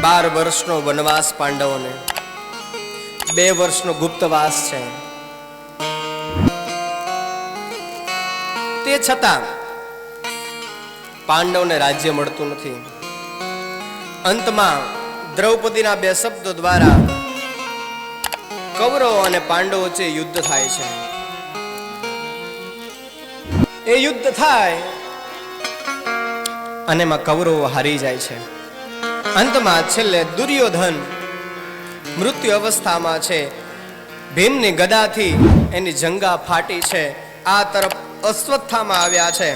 બાર વર્ષનો વનવાસ પાંડવોને. બે વર્ષનો ગુપ્તવાસ છે. તે છતાં પાંડવને રાજ્ય મળતું નથી. અંતમાં દ્રૌપદીના બે શબ્દો દ્વારા કૌરવો અને પાંડવો વચ્ચે યુદ્ધ થાય છે. એ યુદ્ધ થાય અને એમાં કૌરવો હારી જાય છે. અંતમાં છેલ્લે દુર્યોધન મૃત્યુ અવસ્થામાં છે. ભીમની ગદાથી એની જંગા ફાટી છે. આ તરફ અશ્વત્થામાં આવ્યા છે.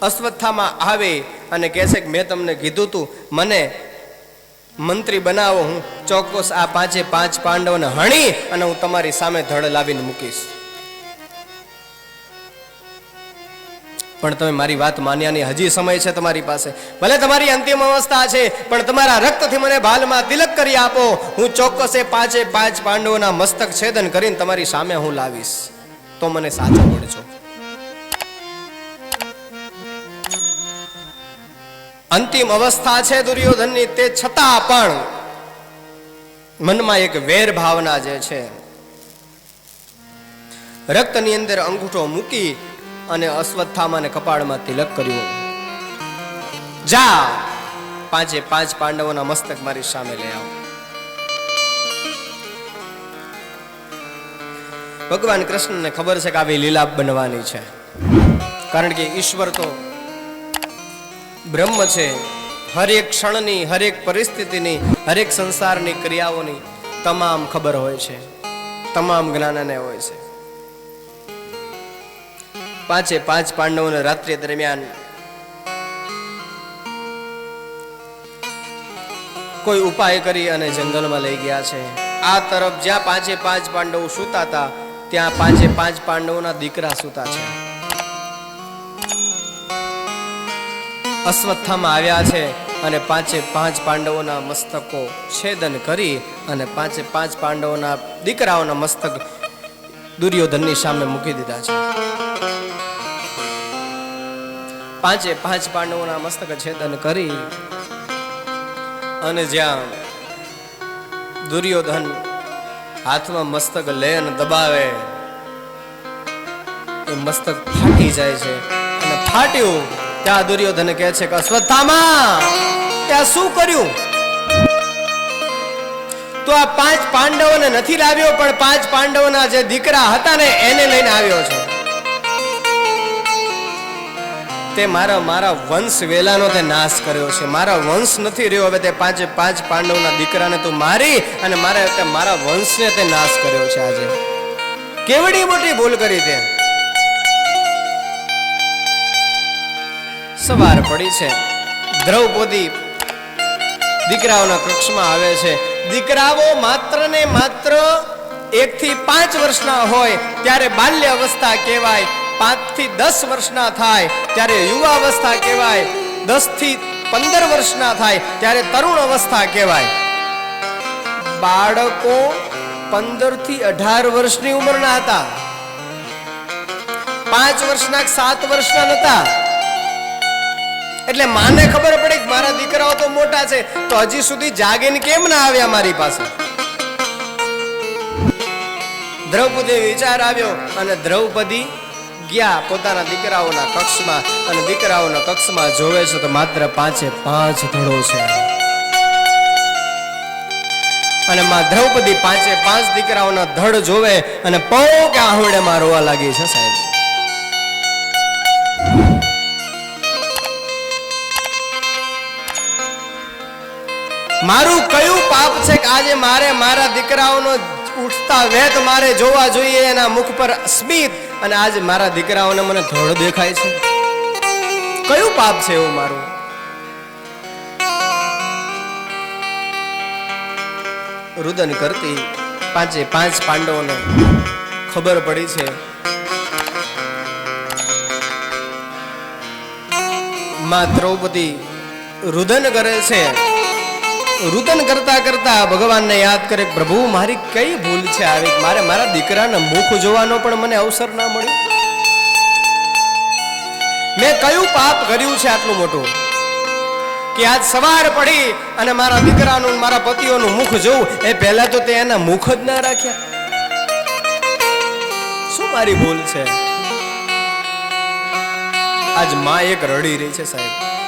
અશ્વત્થામાં આવે અને કહે છે કે મેં તમને કીધું તું, મને મંત્રી બનાવો, હું ચોક્કસ આ પાંચે પાંચ પાંડવોને હણી અને હું તમારી સામે ધડ લાવીને મૂકીશ. પણ તમે મારી વાત માન્યાની હજી સમય છે તમારી પાસે. ભલે તમારી અંતિમ અવસ્થા છે, પણ તમારા રક્તથી મને ભાલમાં તિલક કરી આપો. હું ચોક્કસ પાંચે પાંચ પાંડવોના મસ્તક છેદન કરીને તમારી સામે હું લાવીશ. તો મને સાચો પડજો અંતિમ અવસ્થા છે દુર્યોધનની, તે છતાં પણ મનમાં એક વેર ભાવના જે છે, રક્તની અંદર અંગૂઠો મૂકી અને અશ્વત્થામાને કપાળમાં તિલક કર્યું. જા પાંચે પાંચ પાંડવોના મસ્તક મારી સામે લઈ આવો. ભગવાન કૃષ્ણને ખબર છે કે આવી લીલા બનવાની છે. કારણ કે ઈશ્વર તો બ્રહ્મ છે. હરેક ક્ષણની, હરેક પરિસ્થિતિની, હરેક સંસારની ક્રિયાઓની તમામ ખબર હોય છે. તમામ જ્ઞાનને હોય છે. પાંચે પાંચ પાંડવોને રાત્રિ દરમિયાન કોઈ ઉપાય કરી અને જંગલમાં લઈ ગયા છે. આ તરફ જ્યાં પાંચે પાંચ પાંડવો સૂતા હતા, ત્યાં પાંચે પાંચ પાંડવોના દીકરા સૂતા છે. અશ્વત્થામાં આવ્યા છે અને પાંચે પાંચ પાંડવોના મસ્તકો છેદન કરી અને પાંચે પાંચ પાંડવોના દીકરાઓના મસ્તક દુર્યોધનની સામે મૂકી દીધા છે. પાંચે પાંચ પાંડવોના મસ્તક છેદન કરી અને જ્યાં દુર્યોધન હાથમાં મસ્તક લે અને દબાવે, એ મસ્તક ફાટી જાય છે. અને ફાટ્યું, ત્યાં દુર્યોધન કહે છે કે અશ્વત્થામા, ત્યાં શું કર્યું? તો આ પાંચ પાંડવોને નથી લાવ્યો, પણ પાંચ પાંડવોના જે દીકરા હતા ને, એને લઈને આવ્યો છે. તે મારા મારા વંશ વેલાનો તે નાશ કર્યો છે. મારા વંશ નથી રહ્યો. હવે તે પાંચે પાંચ પાંડવના દીકરાને તું મારી અને મારા તે મારા વંશને તે નાશ કર્યો છે આજે. કેવડી મોટી ભૂલ કરી તે? સવાર પડી છે. દ્રૌપદી દીકરાઓના કક્ષમાં આવે છે. દીકરાઓ માત્ર ને માત્ર એક થી પાંચ વર્ષના હોય, ત્યારે બાલ્ય અવસ્થા કહેવાય. પાંચથી દસ વર્ષના થાય, ત્યારે યુવા અવસ્થા કહેવાય. દસથી પંદર વર્ષના થાય, ત્યારે તરુણ અવસ્થા કહેવાય. બાળકો પંદરથી અઢાર વર્ષની ઉંમરના હતા. પાંચ વર્ષના સાત વર્ષના નતા. એટલે માને ખબર પડે કે મારા દીકરાઓ તો મોટા છે, તો હજી સુધી જાગીને કેમ ના આવ્યા મારી પાસે? દ્રૌપદી વિચાર આવ્યો અને દ્રૌપદી ગયા પોતાના દીકરાઓના કક્ષમાં અને દીકરાઓના કક્ષમાં જોવે છે તો માત્ર પાંચે પાંચ ધડો છે. અને માં દ્રૌપદી પાંચે પાંચ દીકરાઓના ધડ જોવે અને પૌ કે આહોડે માં રોવા લાગી છે સાહેબ. મારું કયું પાપ છે કે આજે મારે મારા દીકરાઓનો ઉઠતા વેત મારે જોવા જોઈએ, એના મુખ પર સ્મિત. અને આજ મારા દીકરાઓને મને ધોળ દેખાય છે. કયું પાપ છે એવું મારું? રુદન કરતી પાંચે પાંચ પાંડવોને ખબર પડી છે. માં દ્રૌપદી રુદન કરે છે. રુદન કરતા કરતા ભગવાનને યાદ કરે પ્રભુ, મારી કઈ ભૂલ છે? આવી મારે મારા દીકરાના મુખ જોવાનો પણ મને અવસર ના મળ્યો. મેં કયું પાપ કર્યું છે આટલું મોટું? કે આજ સવાર પડી અને મારા દીકરાનું મારા પતિઓનું મુખ જોઉં, એ પહેલા તો તે એના મુખ જ ના રાખ્યા. શું મારી ભૂલ છે? આજમાં એક રડી રહી છે સાહેબ.